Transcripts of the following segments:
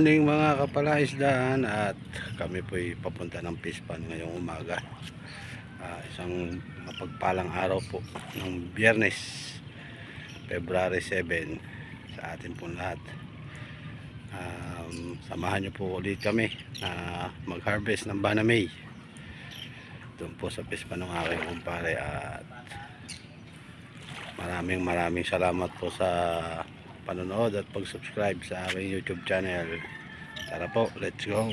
morning mga kapalaisdaan at kami po'y papunta ng Pispan ngayong umaga. Ah, isang mapagpalang araw po ng biyernes, February 7 sa atin po lahat. Um, samahan niyo po ulit kami na mag-harvest ng banamay. Doon po sa Pispan ng aking kumpare at maraming maraming salamat po sa panonood at pag-subscribe sa aking YouTube channel. Tara po, let's go!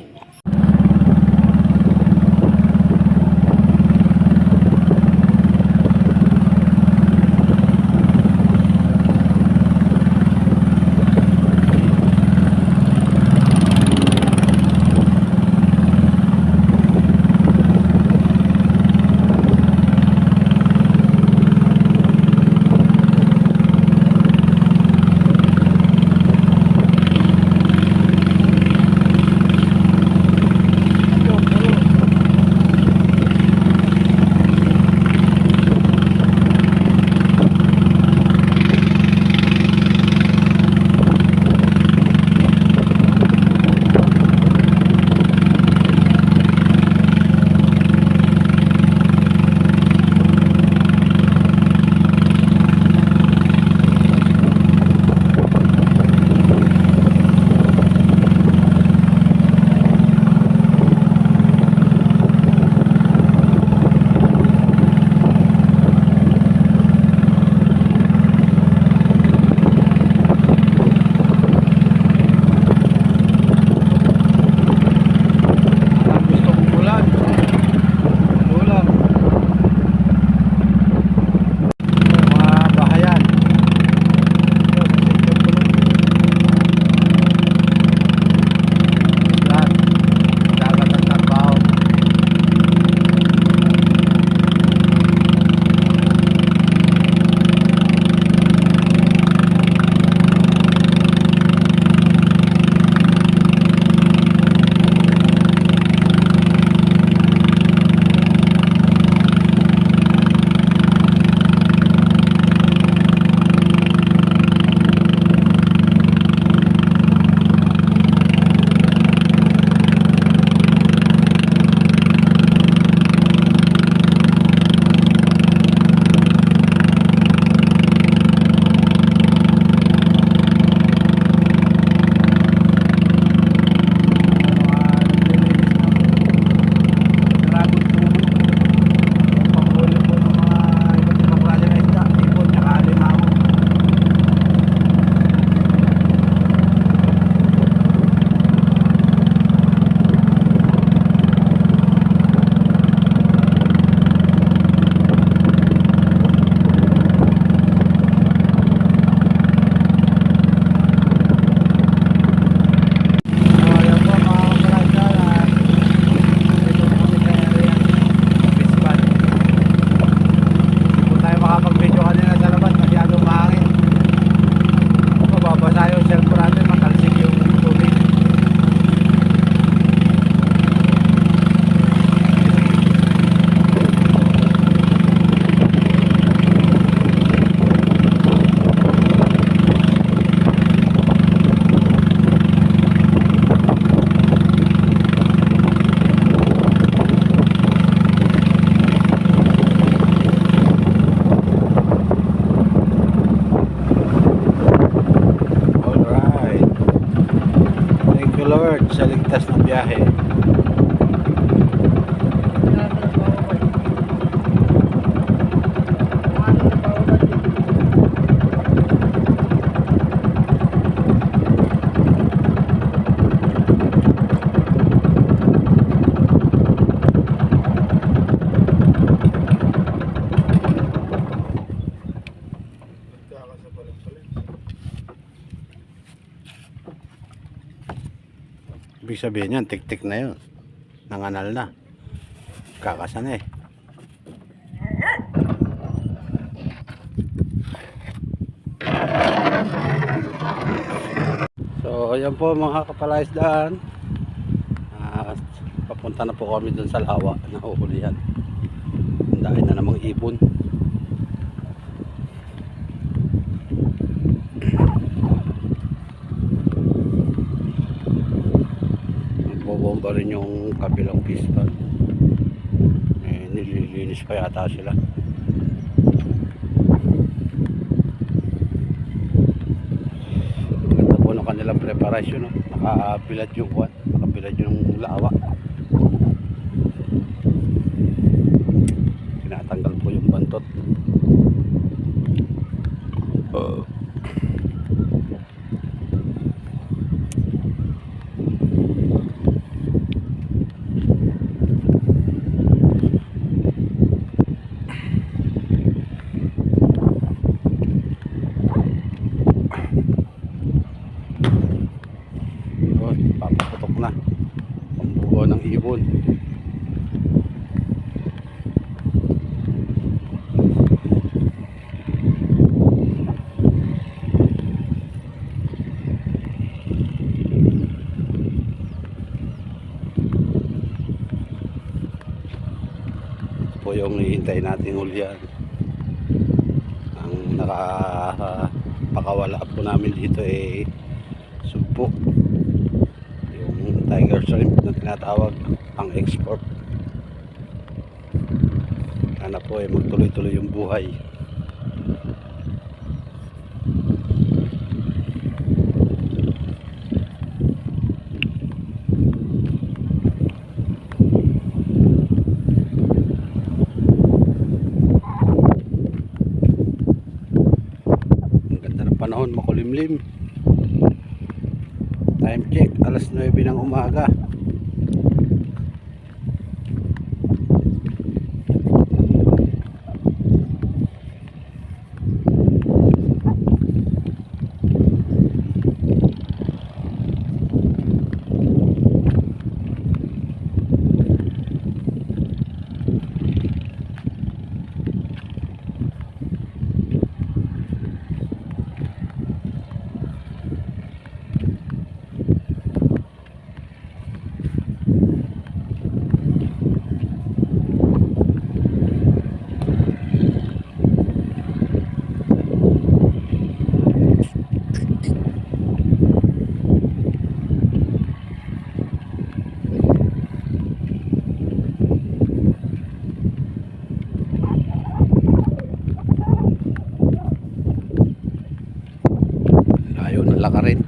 Ibig sabihin yan, tik-tik na yun. Nanganal na. Kakasan eh. So, ayan po mga kapalaisdaan. At papunta na po kami dun sa lawa na huhulihan. Ang dahil na namang ibon. Nabomba rin yung kabilang piston. Eh, nililinis pa yata sila. Ganda po ng kanilang preparasyon. No? Nakabilad yung kwan. Nakabilad yung lawa. Tinatanggal po yung bantot. Uh, Yun, papaputok na. Ang buo ng ibon. Ito hihintay nating ulian. Ang nakapakawala po namin dito eh sugpo. Yung tiger shrimp na tinatawag ang export. Sana po ay magtuloy-tuloy yung buhay ang ganda ng panahon makulimlim Time check, alas 9 ng umaga. Layo ng lakarin.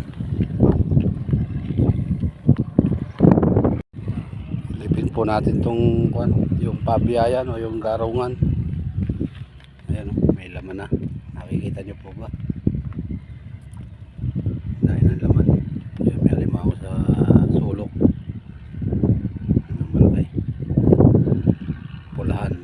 Lipin po natin tong kwan, yung pabiyayan o yung garungan. Ayan, may laman na. Nakikita niyo po ba? Dahil ng laman. Ayan, may alimaw sa sulok. Ang malaki. Pulahan.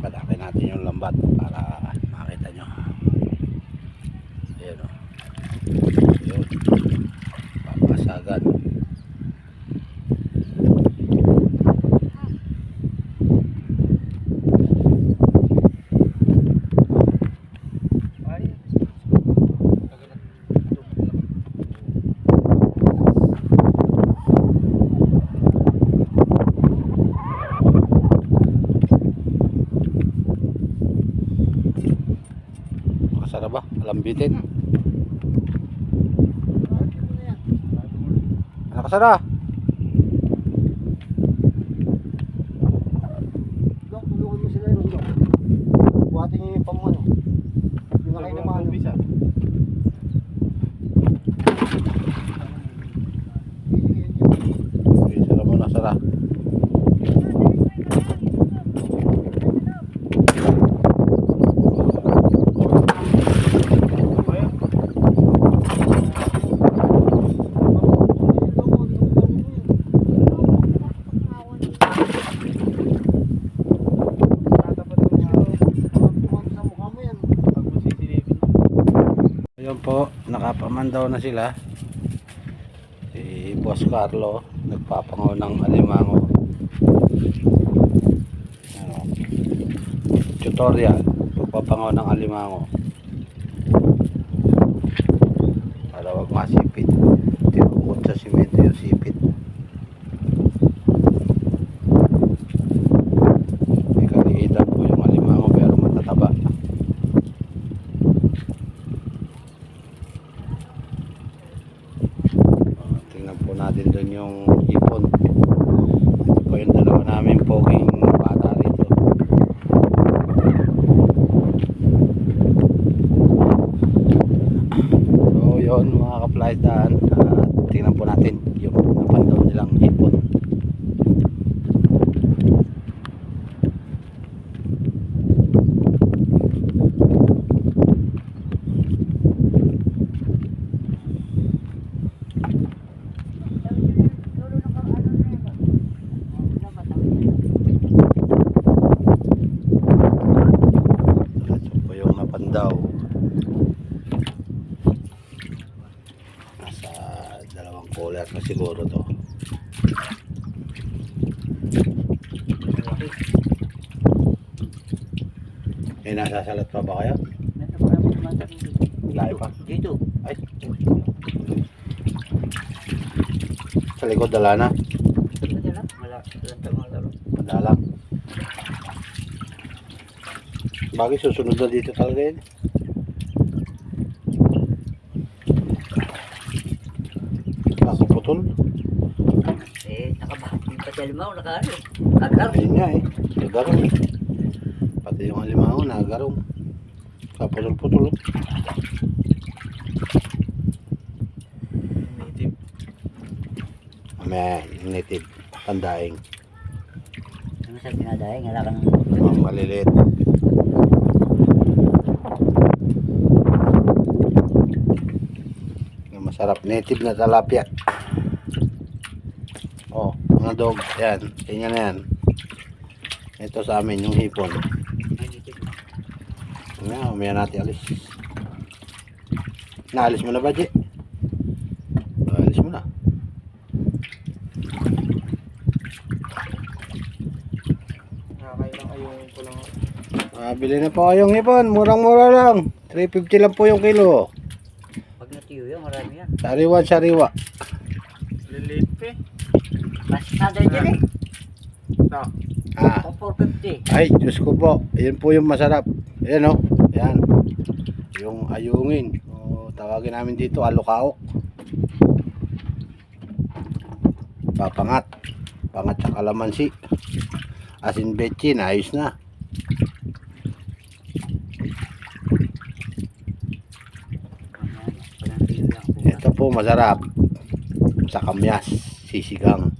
Patakin natin yung lambat para makita nyo. Ayan o. Yun. Papasagan. Makasara ba? Alambitin. Dok, tulungan mo sila yun, Dok. Buhatin niyo yung pamuno. Yung nakay na mano. Okay, sara mo na, sara. Ayun po, nakapaman daw na sila. Si Boss Carlo, nagpapangaw ng alimango. Ano, tutorial, pagpapangaw ng alimango. Para wag masipit. Tinukot sa simento yung sipit. May kaliitan po yung alimango pero matataba. daw. Nasa dalawang cooler na siguro to. Eh, nasasalat pa ba kayo? Layo pa. Dito. Ay. Likod, dala na. Madalang. Bagay susunod na dito talaga yun. Kaso putol. Eh, nakabahati pa sa limaw. Nakaano. Agar. Ayun nga eh. Nagarong. Pati yung alimango nagarong. Kaputol-putol. Native. Yung native. Tandaing. Ano sa pinadaing? Wala ka ng... Mga maliliit. Masarap. Native na talapia. Oh, mga dog. Yan. Ganyan na yan. Ito sa amin, yung hipon. Mamaya, mamaya natin alis. Naalis mo na ba, Je? Naalis mo na. Nakakailang ayungin ko lang. Ah, bili na po kayong hipon. Murang-mura lang. 350 lang po yung kilo. Pag natuyo yun, marami yan. Sariwa, sariwa. Lilit eh. Mas naday dyan eh. No. Ah. Kung 450. Ay, Diyos ko po. Yan po yung masarap. Ayan o. Yan. Yung ayungin. O, tawagin namin dito alukaok. Papangat. Pangat sa kalamansi. Asin betchin. Ayos na. Ito masarap. Sa kamyas. Sisigang.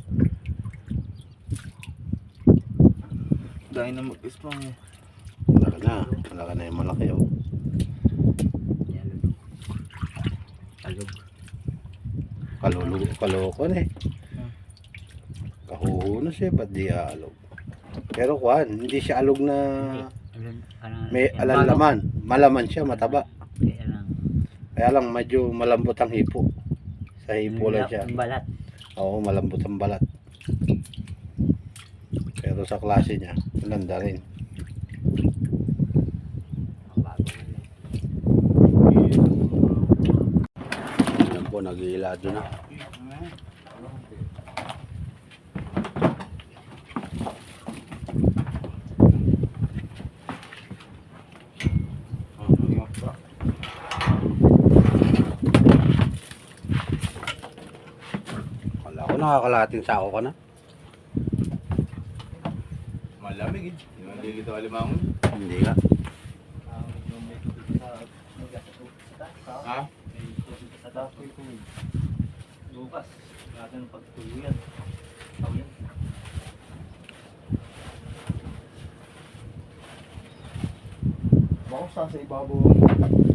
Dahil na mag-ispang eh. Malaki na. Malaki na yung malaki oh. o. Yan. Alog. Kalulugo. Kaloko na eh. Kahuhunos eh. Ba't di alog? Pero kuhan. Hindi siya alog na may alalaman. Malaman siya. Mataba. Kaya lang medyo malambot ang hipo. Sa hipo lang siya. Balat. Oo, malambot ang balat. Pero sa klase niya, maganda rin. Ang bago na yan. Yan po, nag-iilado na. Nakakalating sako ka na. Malamig eh. Hindi dito alimangon. Hindi ka. Ha? Sa ko. Bukas. Natin pagtuluyan. Tawin. Bako sa sa ibabaw.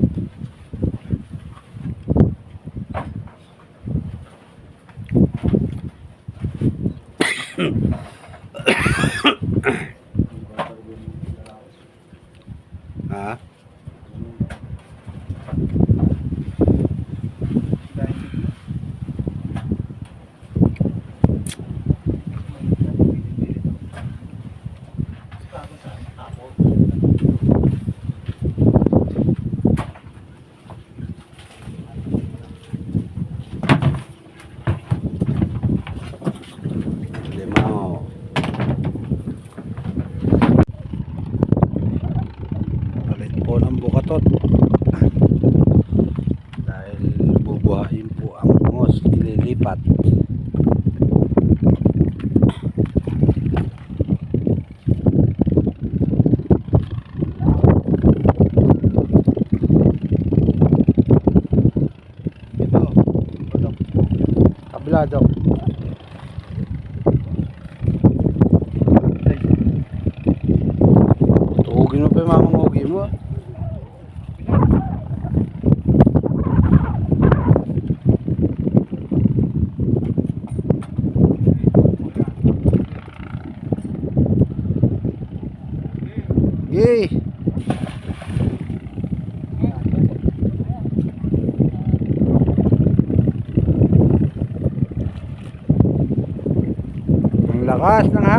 Raja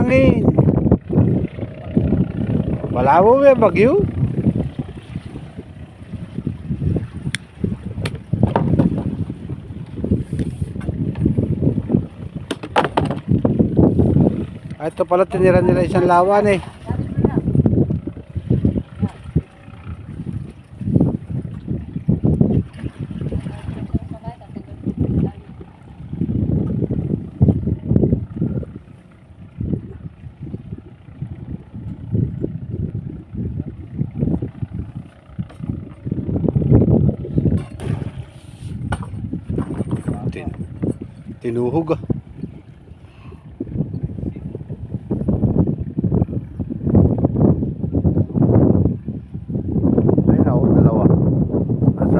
hangin. Wala mo may bagyo. Ah, ito pala tinira nila isang lawan eh. Tinuhog ah.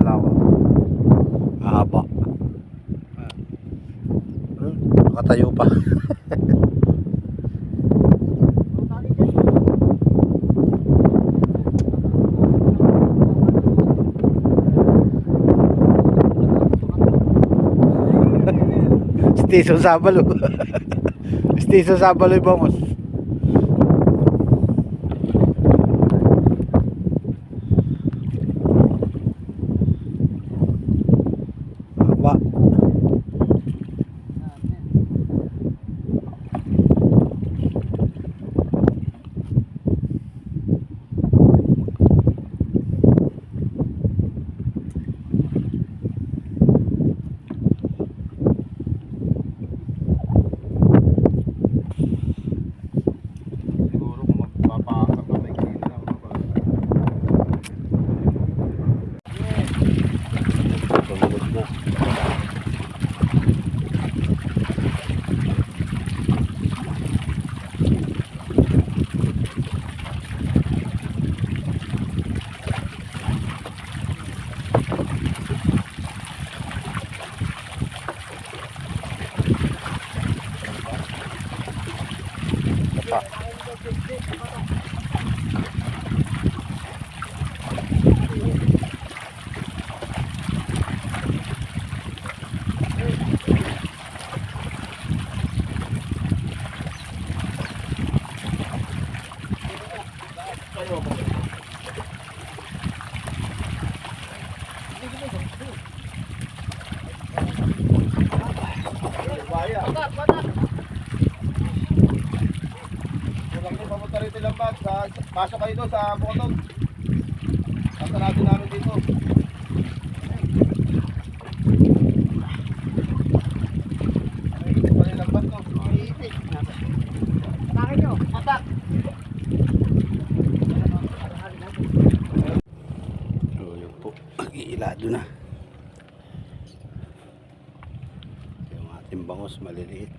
Lawa. Mahaba. Hmm, Nakatayo pa. Station Sabalo. Station Sabalo yung bangos. Haba. Siguro kung magpapakak ka may kanina lang. Tumulog na. Pa. Kayo doon sa Bukotog. Kasarado namin dito. Iilado na. Yung ating bangos maliliit.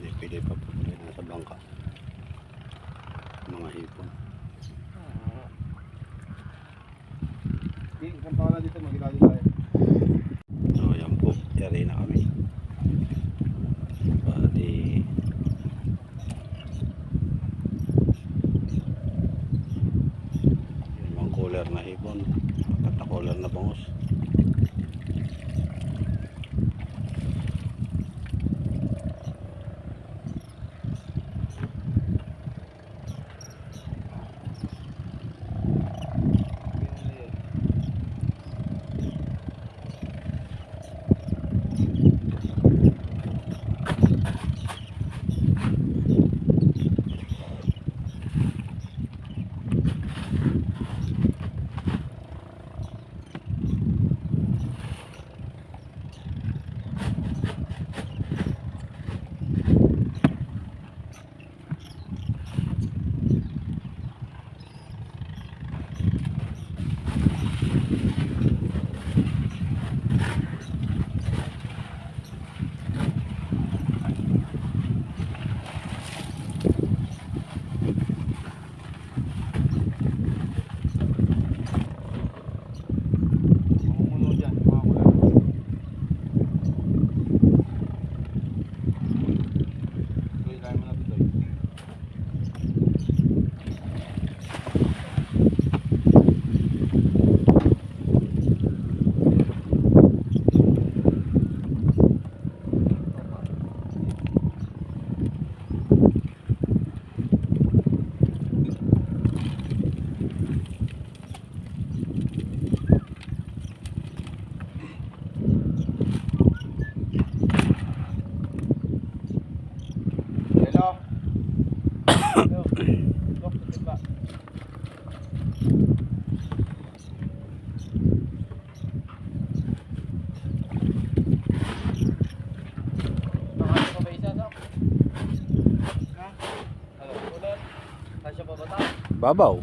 Hindi pwede pa po nasa bangka. Mga hipon. Okay, isang pa na dito, magilado tayo. So, yan po. Yari Babau.